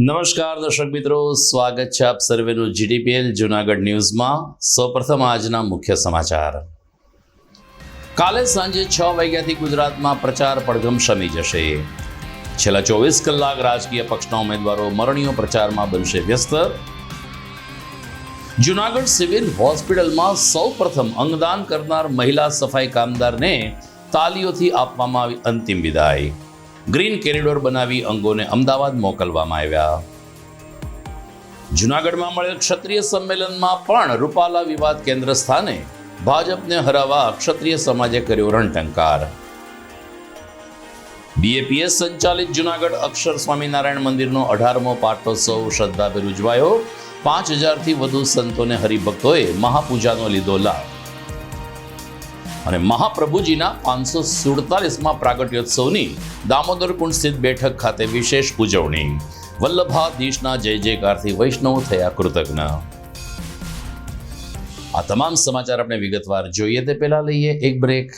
નમસ્કાર દર્શક મિત્રો, સ્વાગત છે આપ સર્વેનું જીડીપીએલ જુનાગઢ ન્યૂઝમાં. સૌપ્રથમ આજના મુખ્ય સમાચાર. કાલે સાંજે છ વાગ્યાથી ગુજરાતમાં પ્રચાર પડઘમ શમી જશે. છેલ્લા ચોવીસ કલાક રાજકીય પક્ષના ઉમેદવારો મરણીયો પ્રચારમાં બનશે વ્યસ્ત. જુનાગઢ સિવિલ હોસ્પિટલમાં સૌ પ્રથમ અંગદાન કરનાર મહિલા સફાઈ કામદારને તાલીઓથી આપવામાં આવી અંતિમ વિદાય. ગ્રીન કેરિડોર બનાવી અંગોને અમદાવાદ મોકલવામાં આવ્યા. જુનાગઢમાં મળેલ ક્ષત્રિય સંમેલનમાં પણ રૂપાલા વિવાદ કેન્દ્ર સ્થાને ભાજપને હરાવવા ક્ષત્રિય સમાજે કર્યો રણટંકાર. બીએપીએસ સંચાલિત જુનાગઢ અક્ષર સ્વામિનારાયણ મંદિરનો અઢારમો પાટોત્સવ શ્રદ્ધાભેર ઉજવાયો. પાંચ હજારથી વધુ સંતોને હરિભક્તોએ મહાપૂજાનો લીધો લાભ. અને મહાપ્રભુજીના પાંચસો સુડતાલીસમાં પ્રાગટ્યોત્સવની દામોદર કુંડ સ્થિત બેઠક ખાતે વિશેષ ઉજવણી. વલ્લભાધીશના જય જયકારથી વૈષ્ણવ થયા કૃતજ્ઞ. આ તમામ સમાચાર આપણે વિગતવાર જોઈએ તે પહેલા લઈએ એક બ્રેક.